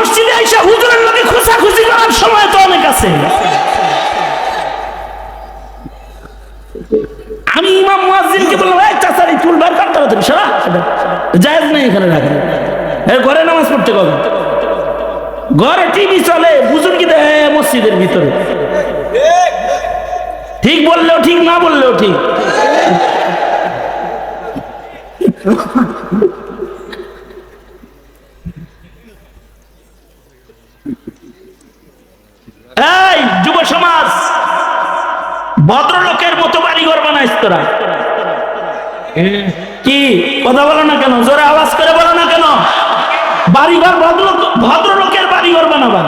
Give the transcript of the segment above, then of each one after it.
মসজিদে এসে হুজুরের লোকে খুশাখুশি করার সময় তো অনেক আছে। আমি ইমাম মুয়াজ্জিনকে বললাম, এই চাচারি, চুল বার কর তাড়াতাড়ি, সারা। জায়েজ নেই এখানে রাখা। ঘরে নামাজ পড়তে কবে? ঘরে টিভি চলে, বুঝুন কি দেয়? মসজিদের ভিতরে। ঠিক বললেও ঠিক, না বললেও ঠিক। এই, যুব সমাজ, ভদ্রলোকের মতো বাড়িঘর বানাইস তোরা। কি, কথা বলো না কেন? জোরে আওয়াজ করে বলো না কেন? বাড়িঘর ভদ্র ভদ্রলোকের বাড়িঘর বানাবা।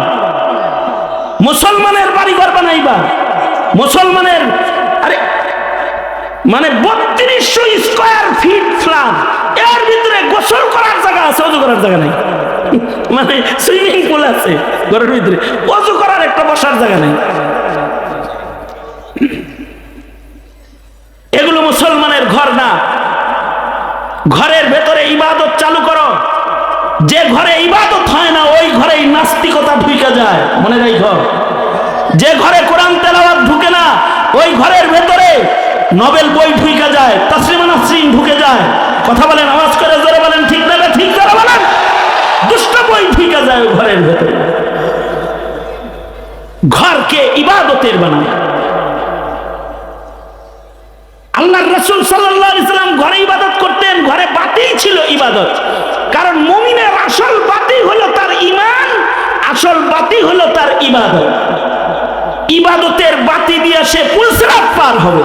মুসলমানের বাড়িঘর বানাইবা। মুসলমানের, আরে মানে বত্রিশশো স্কোয়ার ফিট ফ্ল্যাট। এর ভিতরে গোসল করার জায়গা আছে, অজু করার জায়গা নেই। মানে সুইমিং পুল আছে ঘরের ভিতরে। অজু করার একটা বসার জায়গা নেই। এগুলো মুসলমানের ঘর না। ঘরের ভেতরে ইবাদত চালু করো। যে ঘরে ইবাদত হয় না, ওই ঘরেই নাস্তিকতা ঢুকে যায়। মনে ঘর যে ঘরে কোরআন তেলাওয়াত ঢুকে না, ওই ঘরের ভেতরে নোবেল বই ঢুকে যায়, তাসলিমা নাসরিন ঢুকে যায়। কথা বলেন, আওয়াজ করে জোরে বলেন, ঠিক না ঠিক জোরে বলেন। দুষ্ট বই ঢুকে যায় ঘরের ভেতরে। ঘরকে ইবাদতের বানায়। আল্লাহ রসুল সাল্লাম ঘরে ইবাদত করতেন, ঘরে বাতি ছিল ইবাদত। কারণ মুমিনের আসল বাতি হলো তার ইমান আসল বাতি হলো তার ইবাদত। ইবাদতের বাতি দিয়ে সে পুলসিরাত পার হবে।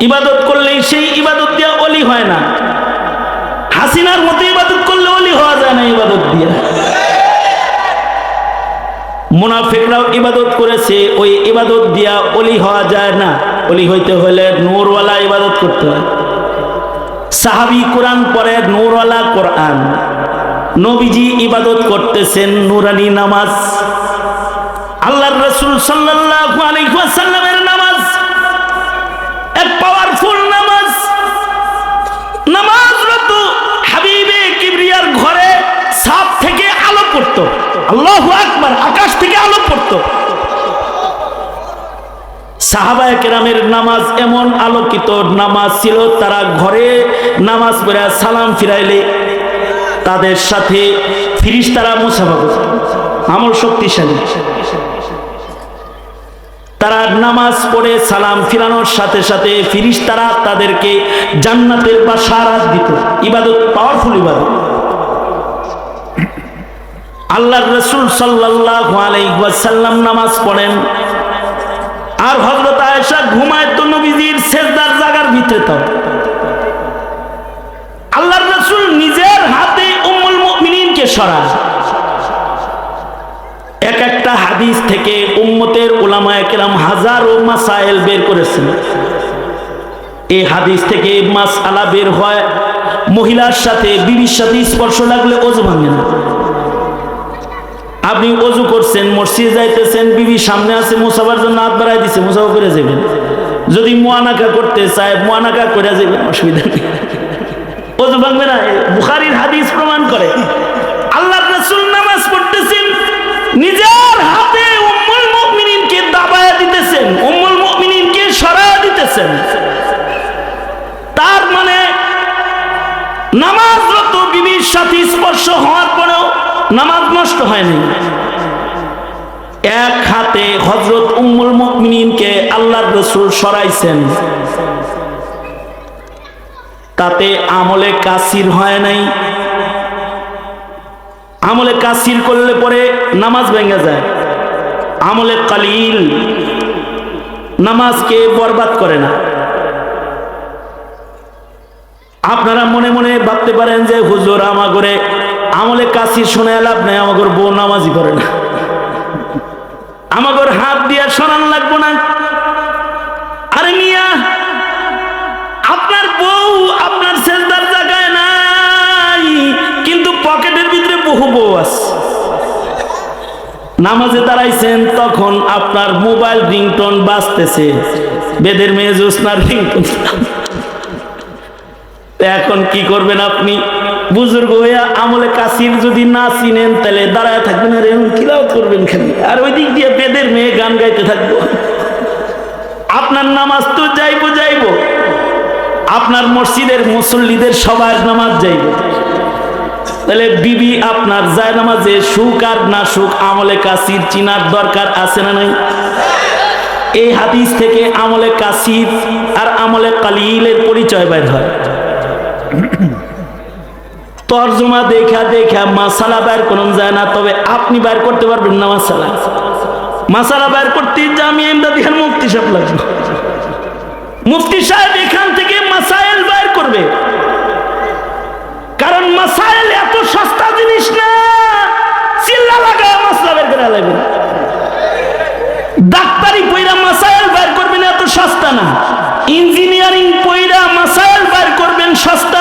ইবাদত করলে সেই ইবাদত দিয়া অলি হয় না। হাসিনার মতো ইবাদত করলে অলি হওয়া যায় না ইবাদত দিয়া। মুনাফিকরাও ইবাদত করেছে, ওই ইবাদত দিয়া অলি হওয়া যায় না। অলি হইতে হলে নূরওয়ালা ইবাদত করতে হয়। সাহাবি কোরআন পরে নূরওয়ালা কোরআন। নবীজি ইবাদত করতেছেন, নুরানি নামাজ। আল্লাহর রসুল সাল্লাল্লাহু আলাইহি ওয়াসাল্লামের নামাজ এক পাওয়ারফুল নামাজ। নামাজরত হাবিবে কিবরিয়ার ঘরে সাপ থেকে আলো পড়তো। আল্লাহু আকবার, আকাশ থেকে আলো পড়তো। সাহাবায় কেরামের নামাজ এমন আলোকিত নামাজ ছিল, তারা ঘরে নামাজ পড়ে সালাম ফিরাইলে তাদের সাথে ফিরিস তারা মুসাফা আমল শক্তিশালী। তারা নামাজ পড়ে সালাম ফিরানোর সাথে সাথে ফিরিস তারা তাদেরকে জান্নাতের বা সারাত দিত। ইবাদত পাওয়ারফুল ইবাদত। আল্লাহ রসুল সাল্লাহ আলাইসাল্লাম নামাজ পড়েন। আর হজরত আয়েশা ঘুমায় তো নবীজির শেষদার জাগার ভিতরে তো। আল্লাহ রসুল নিজের হাতে উম্মুল মুমিনিনকে সরায়। হাদিস থেকে উম্মতের ওলামায় কেরাম হাজারো মাসাইল বের করেছেন। এই হাদিস থেকে মাস আলা বের হয়, মহিলার সাথে, বিবির সাথে স্পর্শ লাগলে ওজু ভাঙে না। আপনি অজু করছেন, মসজিদে যাইতেছেন বিবি সামনে আছে মোসাবার জন্য হাত বাড়াই দিছে, মোসাফা করে যাবেন। যদি মোয়ানাকা করতে চায় মোয়ানাকা করে যাবেন, অসুবিধা নেই। অজু ভাঙবে না বুখারির হাদিস প্রমাণ করে। আল্লাহ নামাজ পড়তেছেন, নিজের হাতে নামাজ নষ্ট হয়নি। এক হাতে হজরত উম্মুল মুমিনিনকে আল্লাহর রসুল সরাইছেন। তাতে আমলে কাসির হয় নাই। আমলে কাসির করলে পরে নামাজ ভেঙে যায়। আমলে কালিল নামাজকে বরবাদ করে না। আপনারা মনে মনে ভাবতে পারেন যে হুজুর আমা করে আমলে কাশি শোনা লাভ নাই আমাকে বউ নামাজি করে না। আমাকে হাত দিয়া শোনান লাগবো না। আরে মিয়া, আপনার বউ আপনার সেজদার জায়গায় নাই, কিন্তু পকেটের ভিতরে বহু বউ আছে। নামাজে দাঁড়াইছেন, তখন আপনার মোবাইল রিংটোন বাজতেছে। বেদের মেয়ে জ্যোৎস্নার রিংটোন। এখন কি করবেন আপনি? বুজুর্গ হইয়া আমলে কাশির যদি না চিনেন, তাহলে দাঁড়ায় থাকবেন আর এরকম কিলাও করবেন খালি। আর ওই দিক দিয়ে বেদের মেয়ে গান গাইতে থাকব। আপনার নামাজ তো যাইবো যাইবো। আপনার মসজিদের মুসল্লিদের সবার নামাজ যাইব। তাহলে বিবি, আপনার যায় নামাজে সুখ আর না সুখ, আমলে কাসির চিনার দরকার আছে না নাই? এই হাদিস থেকে আমলে কাসির আর আমলে কালিলের পরিচয় বের হয়। তর্জমা দেখা দেখা মাসালা বের করুন যায় না, তবে আপনি বের করতে পারবেন না মাসালা। মাসালা বের করতে যে আমি এমদাদিহার মুক্তি সব লাগবে। মুফতি সাহেব এখান থেকে মাসাইল বের করবে। কারণ মাসাইল এত সস্তা জিনিস না, চিল্লা লাগায় মাসলা বের করে লাগবে ডাক্তারি পইরা মাসাইল বের করবেন এত সস্তা না, ইঞ্জিনিয়ারিং পইরা মাসাইল বের করবেন সস্তা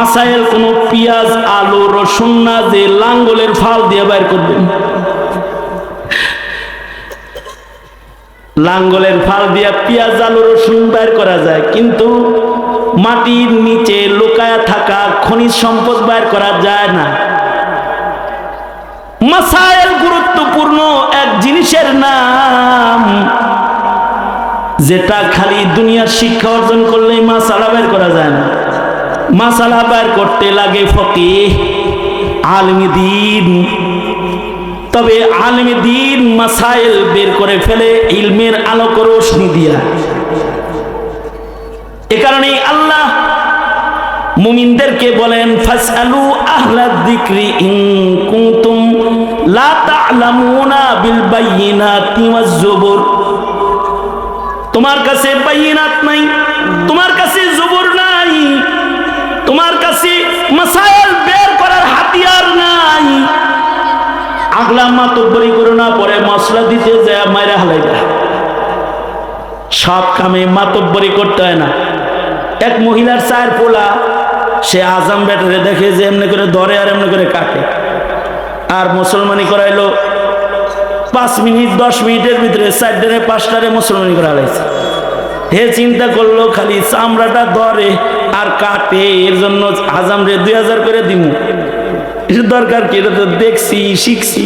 মাসাইল কোন পেঁয়াজ, আলু, রসুন না যে লাঙ্গলের ফাল দিয়ে বের করবেন লাঙ্গলের ফাল দিয়া পেঁয়াজ, আলু, রসুন বের করা যায়, কিন্তু মাটির নিচে লুকায়া থাকা খনিজ সম্পদ বের করা যায় না। মাসাইল গুরুত্বপূর্ণ এক জিনিসের নাম, যেটা খালি দুনিয়ার শিক্ষা অর্জন করলেই মাসালা বের করা যায় না। মাসালা বের করতে লাগে ফকি আলমি দিন। তবে আলমে দিন মাসাইল বের করে ফেলে, ইলমের আলোক রোশনি দিয়া। এ কারণেই আল্লাহ মুমিনদেরকে বলেন, ফাসআলু আহলা যিকরি ইন কুনতুম লা তা'লামুনা বিল বায়িনাতি ওয়াজ তোমার কাছে বাইনাত নাই, তোমার কাছে মাসাইল বের করার হাতিয়ার নাই। আগলা মাতব্বরি করো না, পরে মশলা দিতে যায় মায়েরা হালাইবা সব কামে মাতব্বরি করতে হয় না। এক মহিলার চায়ের পোলা, সে আজাম ব্যাটারে দেখে যে এমনি করে ধরে আর এমনি করে কাটে। আর মুসলমানি করাইলো পাঁচ মিনিট, দশ মিনিটের ভিতরে চারটারে, পাঁচটারে মুসলমানি করা হয়েছে হে চিন্তা করল, খালি চামড়াটা ধরে আর কাটে, এর জন্য আজাম রে দুই হাজার করে দিমু। এটা দরকার কি? এটা তো দেখছি, শিখছি।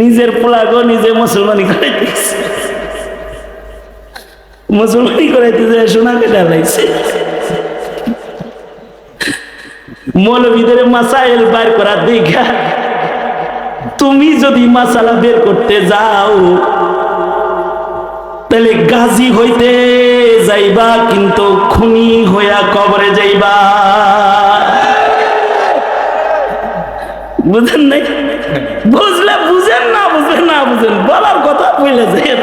নিজের পোলাগো নিজে মুসলমানি করাইতেছে। মুসলমানি করাইতেছে, সোনা কেটে লাগছে মৌলবীদের মাসাইল বার করা দেখা। তুমি যদি মাসালা বের করতে যাও তাহলে গাজী হইতে যাইবা, কিন্তু খুনি হইয়া কবরে যাইবা। বুঝেন নাই? বুঝলে বুঝেন না বুঝলেন না বুঝেন, বলার কথা বলে যায়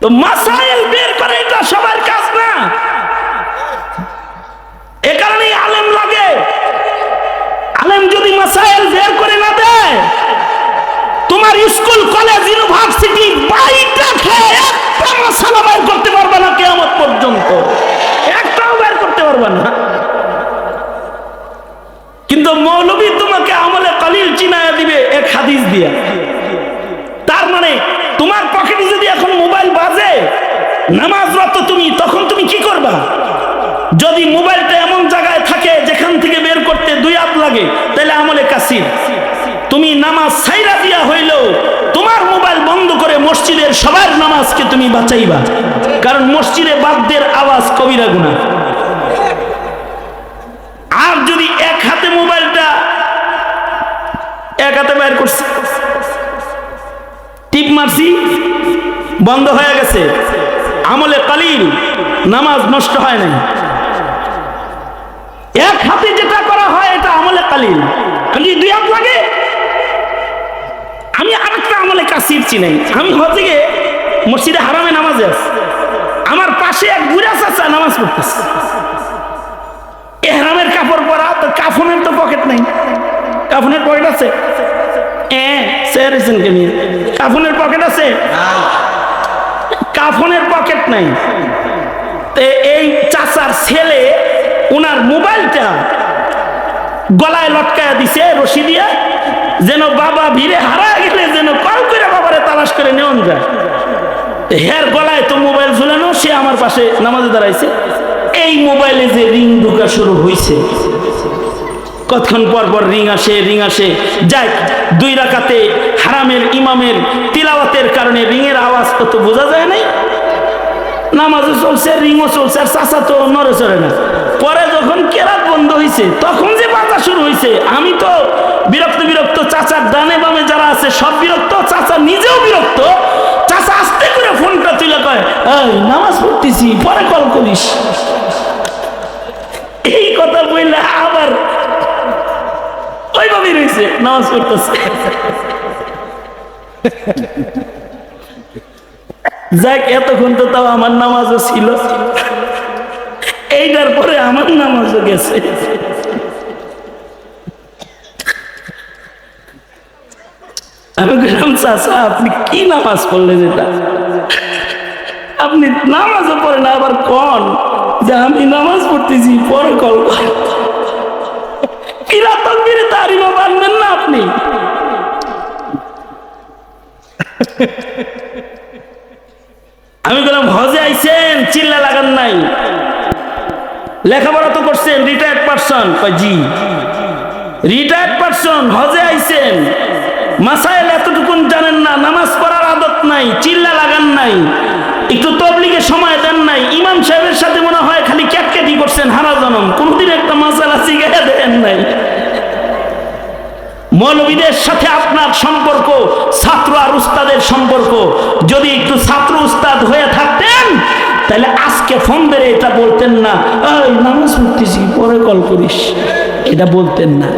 তো মাসাইল বের করে এটা সবার কাজ না এ কারণেই আলেম লাগে আলেম যদি মাসাইল বের করে না দেয় তোমার স্কুল কলেজ ইউনিভার্সিটি বাইটা খেয়ে একটা মশালা বের করতে পারবে না কেমন পর্যন্ত একটাও বের করতে পারবে না কিন্তু মৌলবী তোমাকে আমলে কালিল চিনায়া দিবে এক হাদিস দিয়া তার মানে তোমার পকেটে যদি এখন মোবাইল বাজে নামাজরত তুমি তখন তুমি কি করবা যদি মোবাইলটা এমন জায়গায় থাকে যেখান থেকে বের করতে দুই হাত লাগে তাহলে আমলে কাসির তুমি নামাজ সাইরা দিয়া হইলেও তোমার মোবাইল বন্ধ করে মসজিদের সবার নামাজকে তুমি বাঁচাইবা। কারণ মসজিদে বাদ্যের আওয়াজ কবিরা গুণা। আর যদি এক হাতে মোবাইলটা এক হাতে বের করছে, টিপ মারছি, বন্ধ হয়ে গেছে, আমলে কালিল, নামাজ নষ্ট হয় নাই। এক হাতে যেটা করা হয় এটা আমলে কালিল। খালি দুই হাত লাগে চিনাই আমি মসজিদে হারামে নামাজে আছি। নামাজ পড়তেছে। এহরামের কাপড় পরা, তো কাফনের তো পকেট নাই। কাফনের পকেট আছে? কাফনের পকেট আছে? কাফনের পকেট নাই। এই চাচার ছেলে উনার মোবাইলটা গলায় লটকায়া দিছে, রশি দিয়া, যেন বাবা ভিড়ে হারা গেলে যেন তালাশ করে নেওয়া যায়। হের গলায় তো মোবাইল ঝুলানো, সে আমার পাশে নামাজে দাঁড়াইছে। এই মোবাইলে যে রিং ঢুকা শুরু হয়েছে কতক্ষণ পর পর রিং আসে রিং আসে। যাই, দুই রাকাতে হারামের, ইমামের তিলাওয়াতের কারণে রিংয়ের আওয়াজ তো বোঝা যায় নাই। নামাজও চলছে, রিংও চলছে, আর চাষা তো নড়ে চড়ে না। পরে যখন কেরাত বন্ধ হয়েছে তখন যে বাজা শুরু হয়েছে আমি তো বিরক্ত বিরক্ত চাচার ডানে বামে যারা আছে, সব বিরক্ত, চাচা নিজেও বিরক্ত। চাচা আস্তে করে ফোনটা তুলে কয় নামাজ পড়তেছি, পরে কল করিস। এই কথা বললে আবার ওইভাবেই রয়েছে নামাজ পড়তেছে। যাক, এতক্ষণ তো তাও আমার নামাজও ছিল। এইটার পরে আমার নামাজও গেছে। আমি বললাম, চাচা, আপনি কি নামাজ পড়লেন এটা? আপনি নামাজও পড়েন, আবার কন? যে আমি নামাজ পড়তেছি, পরে কল করেন। কিরাতন বিরে তারিমা বানবেন না আপনি? আমি বললাম, হজে আইছেন, চিল্লা লাগান নাই। লেখাপড়া তো করছেন রিটায়ার্ড পারসন জি। রিটায়ার্ড পারসন হজে আইছেন। মাসাইল এতটুকুন জানেন না, নামাজ পড়ার আদত নাই, চিল্লা লাগান নাই, একটু তবলিগে সময় দেন নাই। ইমাম সাহেবের সাথে মনে হয় খালি ক্যাটকেটি করছেন, হারা জনম। কোনদিন একটা মাসালা শিখে দেন নাই। মৌলবীদের সাথে আপনার সম্পর্ক, ছাত্র আর উস্তাদের সম্পর্ক, যদি একটু ছাত্র তাহলে আজকে ফোন ধরে এটা বলতেন না, এই নামাজ পড়তেছি, পরে কল করিস। এটা বলতেন না।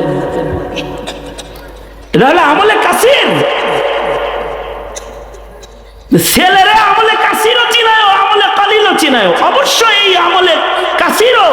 এটা হলো আমলে কাশির ছেলেরা আমলে কাশিরও চিনায়, আমলে কালিলও চিনায়। অবশ্যই এই আমলে কাসিরও